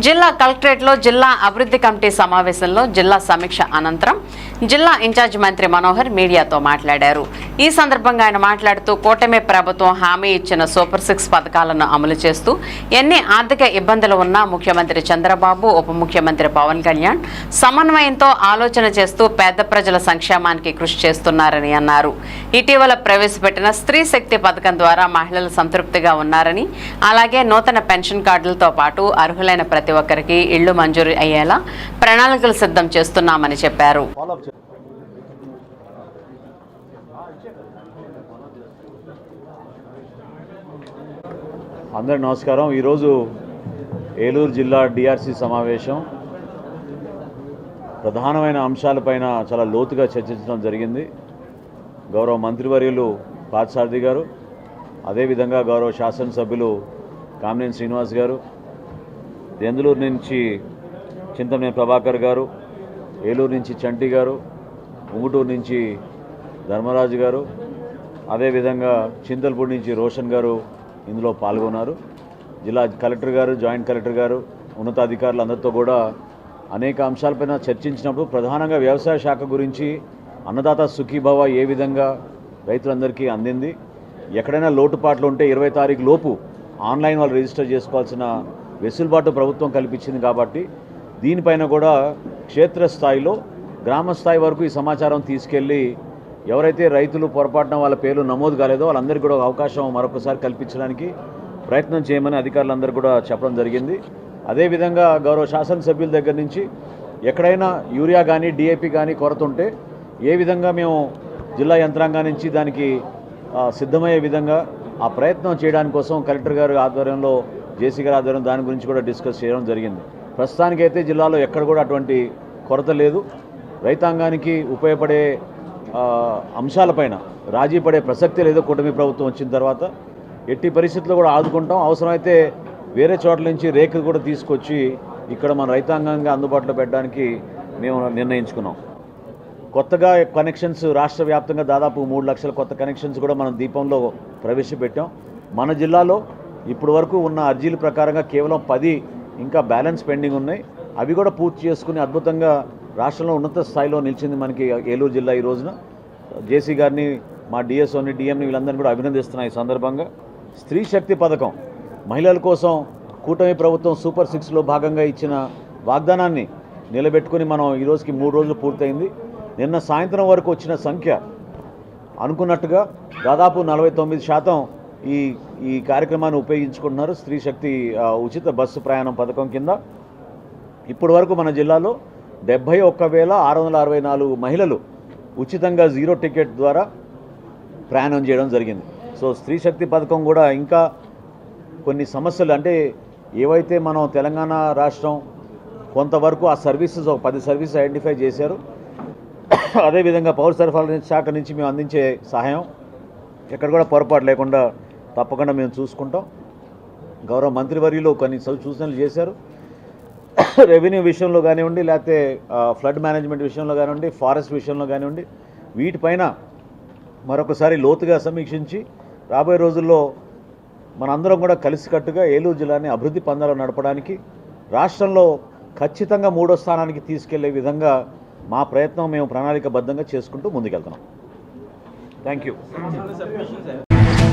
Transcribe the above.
జిల్లా కలెక్టరేట్లో జిల్లా అభివృద్ధి కమిటీ సమావేశంలో జిల్లా సమీక్ష అనంతరం జిల్లా ఇన్ఛార్జ్ మంత్రి మనోహర్ మీడియాతో మాట్లాడారు. ఈ సందర్భంగా ఆయన మాట్లాడుతూ కూటమి ప్రభుత్వం హామీ ఇచ్చిన సూపర్ సిక్స్ పథకాలను అమలు చేస్తూ ఎన్ని ఆర్థిక ఇబ్బందులు ఉన్నా ముఖ్యమంత్రి చంద్రబాబు ఉప ముఖ్యమంత్రి పవన్ కళ్యాణ్ సమన్వయంతో ఆలోచన చేస్తూ పేద ప్రజల సంక్షేమానికి కృషి చేస్తున్నారని అన్నారు. ఇటీవల ప్రవేశపెట్టిన స్త్రీ శక్తి పథకం ద్వారా మహిళలు సంతృప్తిగా ఉన్నారని అలాగే నూతన పెన్షన్ కార్డులతో పాటు అర్హులైన ప్రతి ఒక్కరికి ఇళ్ళు మంజూరు అయ్యేలా ప్రణాళికలు సిద్ధం చేస్తున్నామని చెప్పారు. అందరి నమస్కారం. ఈరోజు ఏలూరు జిల్లా డిఆర్సి సమావేశం. ప్రధానమైన అంశాలపైన చాలా లోతుగా చర్చించడం జరిగింది. గౌరవ మంత్రివర్యులు పార్థసారథి గారు అదేవిధంగా గౌరవ శాసనసభ్యులు కామినేని శ్రీనివాస్ గారు దెందులూరు నుంచి చింతమనేని ప్రభాకర్ గారు ఏలూరు నుంచి చంటి గారు ఉంగుటూరు నుంచి ధర్మరాజు గారు అదేవిధంగా చింతల్పూడి నుంచి రోషన్ గారు ఇందులో పాల్గొన్నారు. జిల్లా కలెక్టర్ గారు జాయింట్ కలెక్టర్ గారు ఉన్నతాధికారులు అందరితో కూడా అనేక అంశాలపైన చర్చించినప్పుడు ప్రధానంగా వ్యవసాయ శాఖ గురించి అన్నదాత సుఖీభవ ఏ విధంగా రైతులందరికీ అందింది ఎక్కడైనా లోటుపాట్లు ఉంటే ఇరవై తారీఖు లోపు ఆన్లైన్ వాళ్ళు రిజిస్టర్ చేసుకోవాల్సిన వెసులుబాటు ప్రభుత్వం కల్పించింది కాబట్టి దీనిపైన కూడా క్షేత్రస్థాయిలో గ్రామ స్థాయి వరకు ఈ సమాచారం తీసుకెళ్ళి ఎవరైతే రైతులు పొరపాటున వాళ్ళ పేర్లు నమోదు కాలేదో వాళ్ళందరికీ కూడా ఒక అవకాశం మరొకసారి కల్పించడానికి ప్రయత్నం చేయమని అధికారులందరూ కూడా చెప్పడం జరిగింది. అదేవిధంగా గౌరవ శాసనసభ్యుల దగ్గర నుంచి ఎక్కడైనా యూరియా కానీ డిఏపి కానీ కొరత ఉంటే ఏ విధంగా మేము జిల్లా యంత్రాంగం నుంచి దానికి సిద్ధమయ్యే విధంగా ఆ ప్రయత్నం చేయడానికి కోసం కలెక్టర్ గారి ఆధ్వర్యంలో జేసీ గారి ఆధ్వర్యం దాని గురించి కూడా డిస్కస్ చేయడం జరిగింది. ప్రస్తుతానికైతే జిల్లాలో ఎక్కడ కూడా అటువంటి కొరత లేదు. రైతాంగానికి ఉపయోగపడే అంశాలపైన రాజీ పడే ప్రసక్తి లేదు కూటమి ప్రభుత్వం వచ్చిన తర్వాత ఎట్టి పరిస్థితుల్లో కూడా ఆదుకుంటాం. అవసరమైతే వేరే చోట్ల నుంచి రేకులు కూడా తీసుకొచ్చి ఇక్కడ మన రైతాంగంగా అందుబాటులో పెట్టడానికి మేము నిర్ణయించుకున్నాం. కొత్తగా కనెక్షన్స్ రాష్ట్ర వ్యాప్తంగా దాదాపు మూడు లక్షల కొత్త కనెక్షన్స్ కూడా మనం దీపంలో ప్రవేశపెట్టాం. మన జిల్లాలో ఇప్పటి వరకు ఉన్న అర్జీల ప్రకారంగా కేవలం పది ఇంకా బ్యాలెన్స్ పెండింగ్ ఉన్నాయి. అవి కూడా పూర్తి చేసుకుని అద్భుతంగా రాష్ట్రంలో ఉన్నత స్థాయిలో నిలిచింది మనకి ఏలూరు జిల్లా ఈ రోజున. జేసీ గారిని మా డిఎస్ఓని డిఎంని వీళ్ళందరినీ కూడా అభినందిస్తున్నాయి ఈ సందర్భంగా. స్త్రీ శక్తి పథకం మహిళల కోసం కూటమి ప్రభుత్వం సూపర్ సిక్స్లో భాగంగా ఇచ్చిన వాగ్దానాన్ని నిలబెట్టుకుని మనం ఈ రోజుకి మూడు రోజులు పూర్తయింది. నిన్న సాయంత్రం వరకు వచ్చిన సంఖ్య అనుకున్నట్టుగా దాదాపు నలభై తొమ్మిది శాతం ఈ ఈ కార్యక్రమాన్ని ఉపయోగించుకుంటున్నారు. స్త్రీ శక్తి ఉచిత బస్సు ప్రయాణం పథకం కింద. ఇప్పటి వరకు మన జిల్లాలో డెబ్భై ఒక్క వేల ఆరు వందల అరవై నాలుగు మహిళలు ఉచితంగా జీరో టికెట్ ద్వారా ప్రయాణం చేయడం జరిగింది. సో స్త్రీ శక్తి పథకం కూడా ఇంకా కొన్ని సమస్యలు అంటే ఏవైతే మనం తెలంగాణ రాష్ట్రం కొంతవరకు ఆ సర్వీసెస్ ఒక పది సర్వీసెస్ ఐడెంటిఫై చేశారు. అదేవిధంగా పౌర సరఫరాల శాఖ నుంచి మేము అందించే సహాయం. ఎక్కడ కూడా పొరపాటు లేకుండా తప్పకుండా మేము చూసుకుంటాం. గౌరవ మంత్రివర్యులు కొన్ని సూచనలు చేశారు. రెవెన్యూ విషయంలో కానివ్వండి లేకపోతే ఫ్లడ్ మేనేజ్మెంట్ విషయంలో కానివ్వండి ఫారెస్ట్ విషయంలో కానివ్వండి వీటిపైన మరొకసారి లోతుగా సమీక్షించి రాబోయే రోజుల్లో మనందరం కూడా కలిసికట్టుగా ఏలూరు జిల్లాని అభివృద్ధి పందాలు నడపడానికి రాష్ట్రంలో ఖచ్చితంగా మూడో స్థానానికి తీసుకెళ్ళే విధంగా మా ప్రయత్నం మేము ప్రణాళికబద్ధంగా చేసుకుంటూ ముందుకెళ్తున్నాం. Thank you